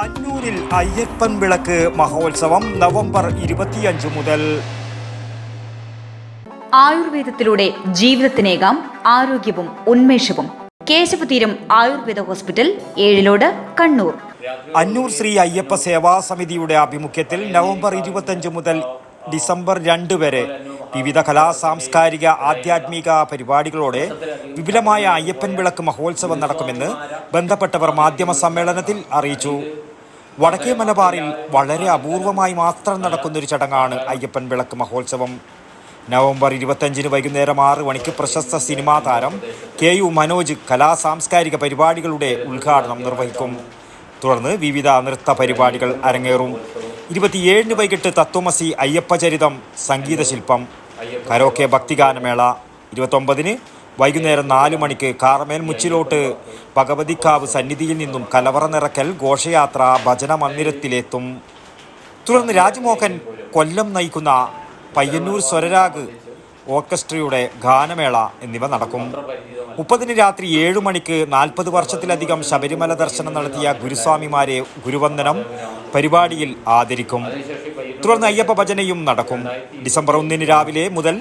അന്നൂരിൽ അയ്യപ്പൻ വിളക്ക് മഹോത്സവം നവംബർ ഇരുപത്തിയഞ്ച് മുതൽ. ആയുർവേദത്തിലൂടെ ജീവിതത്തിനേകാം ആരോഗ്യവും ഉന്മേഷവും. കേശവതീരം ആയുർവേദ ഹോസ്പിറ്റൽ ഏഴിലോട് കണ്ണൂർ. അന്നൂർ ശ്രീ അയ്യപ്പ സേവാ സമിതിയുടെ ആഭിമുഖ്യത്തിൽ നവംബർ ഇരുപത്തഞ്ച് മുതൽ ഡിസംബർ രണ്ട് വരെ വിവിധ കലാ സാംസ്കാരിക ആധ്യാത്മിക പരിപാടികളോടെ വിപുലമായ അയ്യപ്പൻ വിളക്ക് മഹോത്സവം നടക്കുമെന്ന് ബന്ധപ്പെട്ടവർ മാധ്യമ സമ്മേളനത്തിൽ അറിയിച്ചു. വടക്കേ മലബാറിൽ വളരെ അപൂർവമായി മാത്രം നടക്കുന്നൊരു ചടങ്ങാണ് അയ്യപ്പൻ വിളക്ക് മഹോത്സവം. നവംബർ ഇരുപത്തഞ്ചിന് വൈകുന്നേരം ആറ് മണിക്ക് പ്രശസ്ത സിനിമാ താരം കെ യു മനോജ് കലാ സാംസ്കാരിക പരിപാടികളുടെ ഉദ്ഘാടനം നിർവഹിക്കും. തുടർന്ന് വിവിധ നൃത്ത പരിപാടികൾ അരങ്ങേറും. ഇരുപത്തിയേഴിന് വൈകിട്ട് തത്വമസി അയ്യപ്പചരിതം സംഗീതശില്പം. കരോക്കെ ഭക്തിഗാനമേള ഇരുപത്തൊമ്പതിന് വൈകുന്നേരം നാലു മണിക്ക് കാർമേൽ മുച്ചിലോട്ട് ഭഗവതിക്കാവ് സന്നിധിയിൽ നിന്നും കലവറ നിറക്കൽ ഘോഷയാത്ര ഭജന മന്ദിരത്തിലെത്തും തുടർന്ന് രാജ്മോഹൻ കൊല്ലം നയിക്കുന്ന പയ്യന്നൂർ സ്വരരാഗ് ഓർക്കസ്ട്രയുടെ ഗാനമേള എന്നിവ നടക്കും. മുപ്പതിന് രാത്രി ഏഴു മണിക്ക് നാൽപ്പത് വർഷത്തിലധികം ശബരിമല ദർശനം നടത്തിയ ഗുരുസ്വാമിമാരെ ഗുരുവന്ദനം പരിപാടിയിൽ ആദരിക്കും. തുടർന്ന് അയ്യപ്പ ഭജനയും നടക്കും. ഡിസംബർ ഒന്നിന് രാവിലെ മുതൽ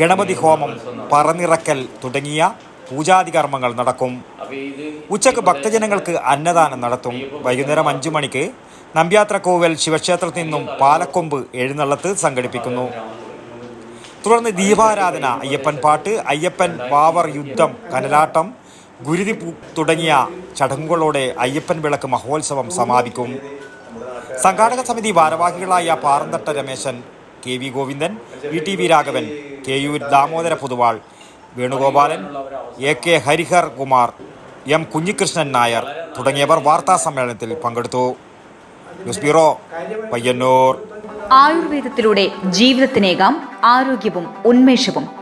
ഗണപതി ഹോമം പറനിറക്കൽ തുടങ്ങിയ പൂജാതി കർമ്മങ്ങൾ നടക്കും. ഉച്ചയ്ക്ക് ഭക്തജനങ്ങൾക്ക് അന്നദാനം നടത്തും. വൈകുന്നേരം അഞ്ചു മണിക്ക് നമ്പ്യാത്ര കോവൽ ശിവക്ഷേത്രത്തിൽ നിന്നും പാലക്കൊമ്പ് എഴുന്നള്ളത്ത് സംഘടിപ്പിക്കുന്നു. തുടർന്ന് ദീപാരാധന അയ്യപ്പൻ പാട്ട് അയ്യപ്പൻ വാവർ യുദ്ധം കനലാട്ടം ഗുരുതി തുടങ്ങിയ ചടങ്ങുകളോടെ അയ്യപ്പൻ വിളക്ക് മഹോത്സവം സമാപിക്കും. സംഘാടക സമിതി ഭാരവാഹികളായ Paranthatta Rameshan K V Govindan V T V Raghavan K U Damodara Poduval Venugopalan A K Harihar Kumar M Kunhikrishnan Nair തുടങ്ങിയവർ വാർത്താ സമ്മേളനത്തിൽ പങ്കെടുത്തു. News bureau Payyanur. ആയുർവേദത്തിലൂടെ ജീവിതത്തിനേകാം ആരോഗ്യവും ഉന്മേഷവും.